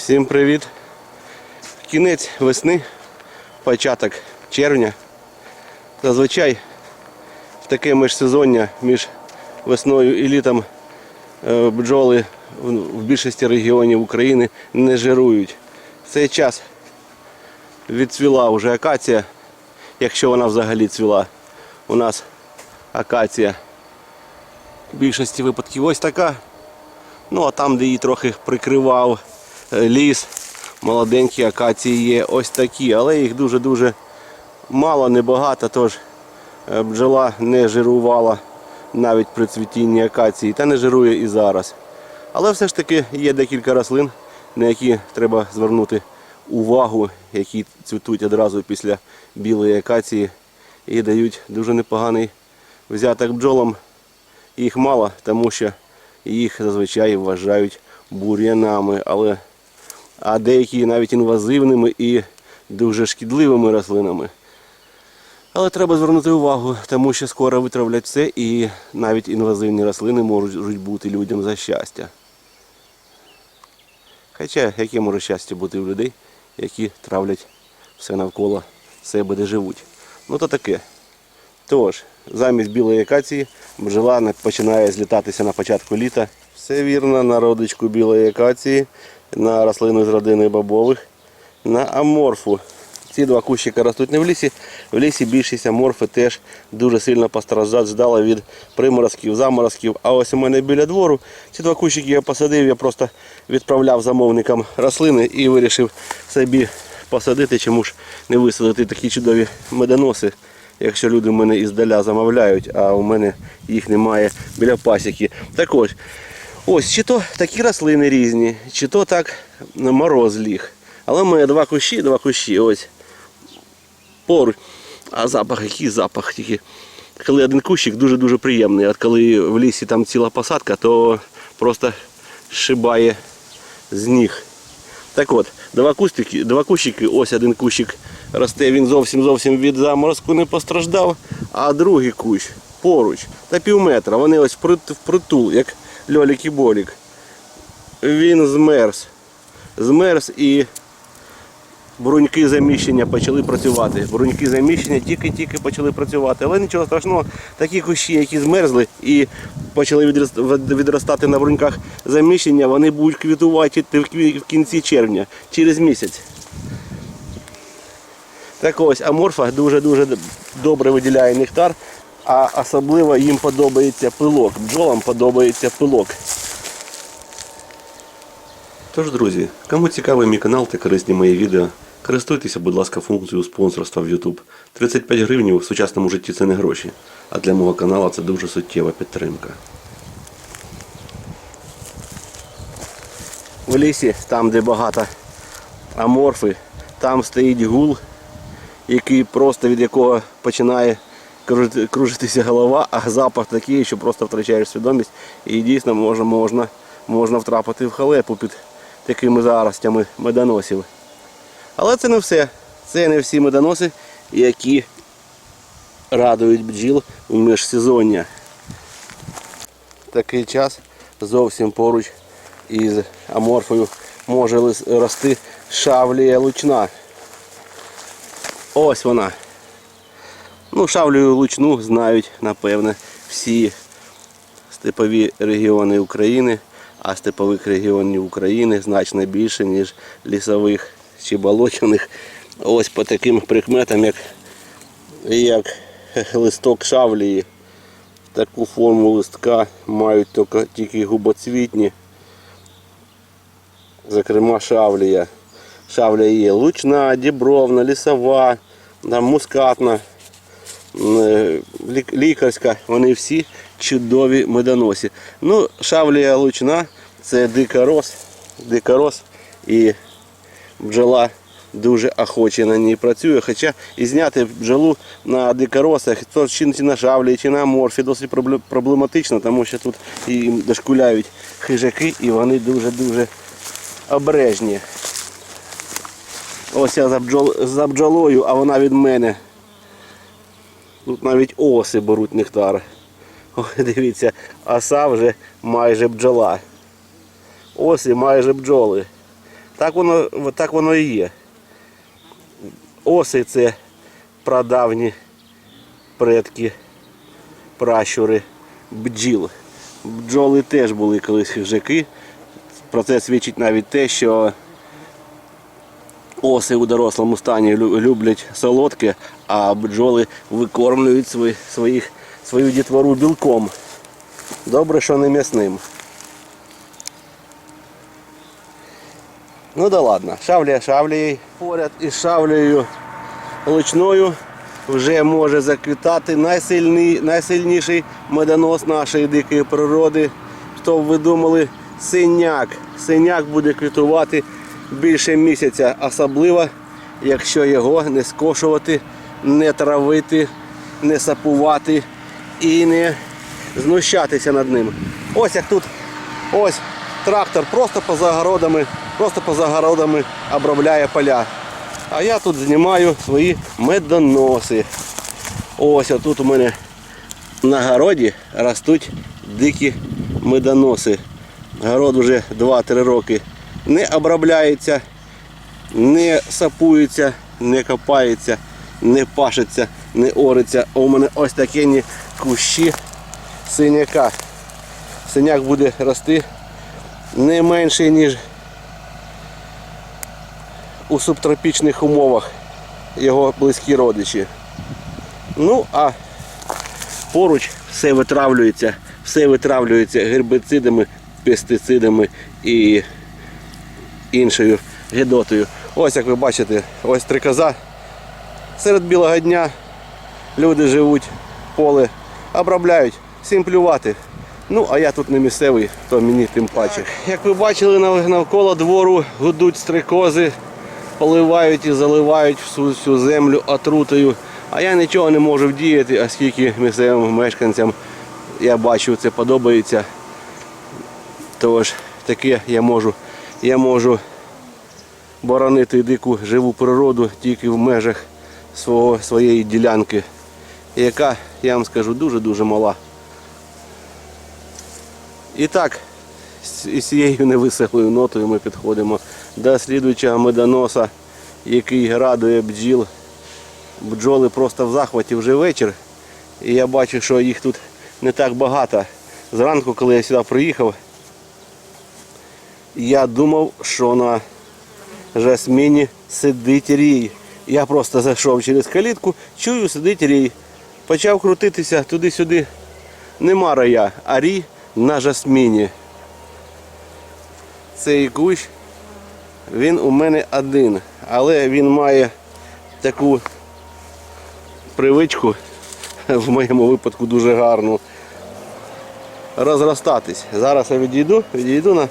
Всім привіт! Кінець весни, початок червня. Зазвичай в таке міжсезоння між весною і літом е, бджоли в більшості регіонів України не жирують. В цей час відцвіла вже акація, якщо вона взагалі цвіла. У нас акація в більшості випадків ось така. Ну а там, де її трохи прикривав ліс, молоденькі акації є ось такі, але їх дуже-дуже мало, небагато, тож е, бджола не жирувала навіть при цвітінні акації, та не жирує і зараз. Але все ж таки є декілька рослин, на які треба звернути увагу, які цвітуть одразу після білої акації і дають дуже непоганий взяток бджолам. Їх мало, тому що їх зазвичай вважають бур'янами, але а деякі навіть інвазивними і дуже шкідливими рослинами. Але треба звернути увагу, тому що скоро витравлять все і навіть інвазивні рослини можуть бути людям за щастя. Хоча яке може щастя бути у людей, які травлять все навколо себе, де живуть. Ну то таке. Тож, замість білої акації бджола починає злітатися на початку літа. Все вірно, на родичку білої акації, на рослину з родини бобових, на аморфу. Ці два кущика ростуть не в лісі. В лісі більшість аморфи теж дуже сильно постраждала від приморозків, заморозків. А ось у мене біля двору ці два кущики я посадив, я просто відправляв замовникам рослини і вирішив собі посадити, чому ж не висадити такі чудові медоноси якщо люди в мене іздаля замовляють, а у мене їх немає біля пасіки. Так ось, ось чи то такі рослини різні, чи то так мороз ліг. Але мене два кущі, два кущі, ось поруч. А запах, який запах тільки. Коли один кущик дуже-дуже приємний, а коли в лісі там ціла посадка, то просто шибає з ніг. Так от, два кустики, два кущики, ось один кущик росте, він зовсім зовсім від заморозку не постраждав, а другий кущ поруч, та пів метра. Вони ось впритул, як льолік і болік. Він змерз. Змерз і бруньки заміщення почали працювати. Бруньки заміщення тільки-тільки почали працювати. Але нічого страшного, такі кущі, які змерзли і почали відростати на бруньках заміщення, вони будуть квітувати в кінці червня, через місяць. Так ось аморфа дуже-дуже добре виділяє нектар, а особливо їм подобається пилок. Бджолам подобається пилок. Тож, друзі, кому цікавий мій канал та корисні мої відео, користуйтеся, будь ласка, функцією спонсорства в YouTube. 35 гривень в сучасному житті це не гроші, а для мого каналу це дуже суттєва підтримка. В лісі, там де багато аморфи, там стоїть гул, який просто від якого починає кружитися голова, а запах такий, що просто втрачаєш свідомість і дійсно можна, можна, можна втрапити в халепу під такими заростями медоносів. Але це не все. Це не всі медоноси, які радують бджіл у міжсезоння. Такий час зовсім поруч із аморфою може рости шавлія лучна. Ось вона. Ну, шавлію лучну знають, напевне, всі степові регіони України, а степових регіонів України значно більше, ніж лісових чи болотяних. Ось по таким прикметам, як, як листок шавлії. Таку форму листка мають тільки, губоцвітні, зокрема шавлія. Шавлія є лучна, дібровна, лісова, мускатна, лікарська, вони всі чудові медоносі. Ну, шавлія лучна це дикорос, дикорос і бджола дуже охоче на ній працює. Хоча і зняти бджолу на дикоросах, то чи на шавлі, чи на морфі досить проблематично, тому що тут і дошкуляють хижаки і вони дуже-дуже обережні. Ось я за бджолою, а вона від мене. Тут навіть оси беруть нектар. Ой, дивіться, оса вже майже бджола. Оси майже бджоли. Так воно, так воно і є. Оси це прадавні предки, пращури бджіл. Бджоли теж були колись хижаки. Про це свідчить навіть те, що оси у дорослому стані люблять солодке, а бджоли викормлюють свої, своїх, свою дітвору білком. Добре, що не м'ясним. Ну да ладно, шавлія шавлією. Поряд із шавлею лучною вже може заквітати найсильний, найсильніший медонос нашої дикої природи. Що б ви думали, синяк. Синяк буде квітувати більше місяця, особливо, якщо його не скошувати, не травити, не сапувати і не знущатися над ним. Ось як тут ось трактор просто поза городами, просто поза городами обробляє поля. А я тут знімаю свої медоноси. Ось отут у мене на городі ростуть дикі медоноси. Город вже 2-3 роки не обробляється, не сапується, не копається, не пашеться, не ориться. У мене ось такі кущі синяка. Синяк буде рости не менше, ніж у субтропічних умовах його близькі родичі. Ну, а поруч все витравлюється, все витравлюється гербицидами, пестицидами і іншою гидотою. Ось як ви бачите, ось стрикоза. Серед білого дня люди живуть, поле обробляють, всім плювати. Ну, а я тут не місцевий, то мені тим паче. Як ви бачили, навколо двору гудуть стрикози, поливають і заливають всю, всю землю отрутою. А я нічого не можу вдіяти, оскільки місцевим мешканцям я бачу, це подобається. Тож таке я можу, я можу боронити дику живу природу тільки в межах свого, своєї ділянки, яка, я вам скажу, дуже-дуже мала. І так, з- цією невеселою нотою ми підходимо до слідуючого медоноса, який радує бджіл. Бджоли просто в захваті вже вечір. І я бачу, що їх тут не так багато. Зранку, коли я сюди приїхав, я думав, що на жасміні сидить рій. Я просто зайшов через калітку, чую, сидить рій. Почав крутитися туди-сюди. Нема рая, а рій на жасміні. Цей кущ, він у мене один, але він має таку привичку, в моєму випадку дуже гарну, розростатись. Зараз я відійду, відійду на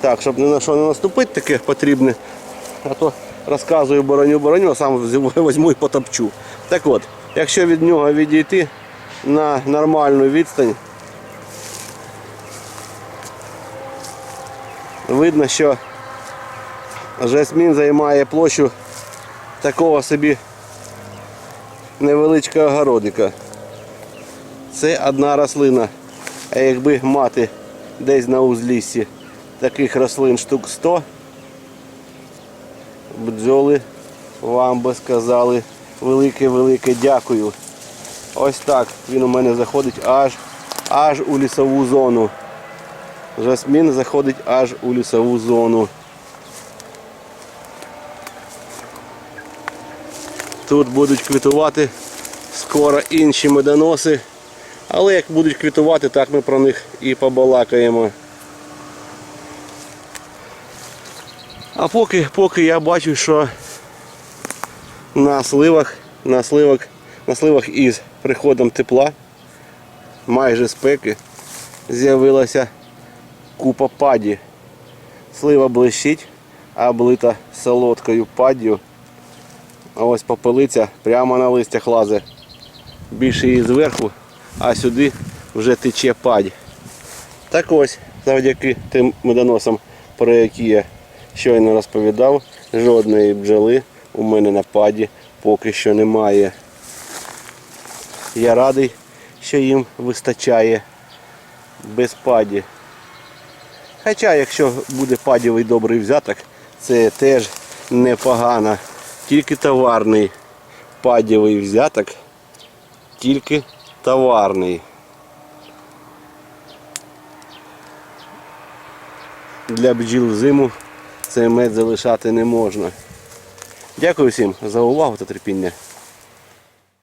так, щоб ні на що не наступити таке потрібне. А то розказую бороню бороню, а сам візьму і потопчу. Так от, якщо від нього відійти на нормальну відстань, видно, що жасмін займає площу такого собі невеличкого огородика. Це одна рослина. А якби мати десь на узліссі таких рослин штук 100, бджоли вам би сказали велике-велике дякую. Ось так він у мене заходить аж, аж у лісову зону. Жасмін заходить аж у лісову зону. Тут будуть квітувати скоро інші медоноси. Але як будуть квітувати, так ми про них і побалакаємо. А поки, поки я бачу, що на сливах, на сливах, на сливах із приходом тепла, майже спеки, з'явилася купа паді. Слива блищить, а облита солодкою паддю. А ось попелиця прямо на листях лазе. Більше її зверху, а сюди вже тече падь. Так ось, завдяки тим медоносам, про які я щойно розповідав, жодної бджоли у мене на паді поки що немає. Я радий, що їм вистачає без паді. Хоча, якщо буде падівий добрий взяток, Це теж непогано. Тільки товарний падєвий взяток. Тільки товарний. Для бджіл зиму цей мед залишати не можна. Дякую всім за увагу та терпіння.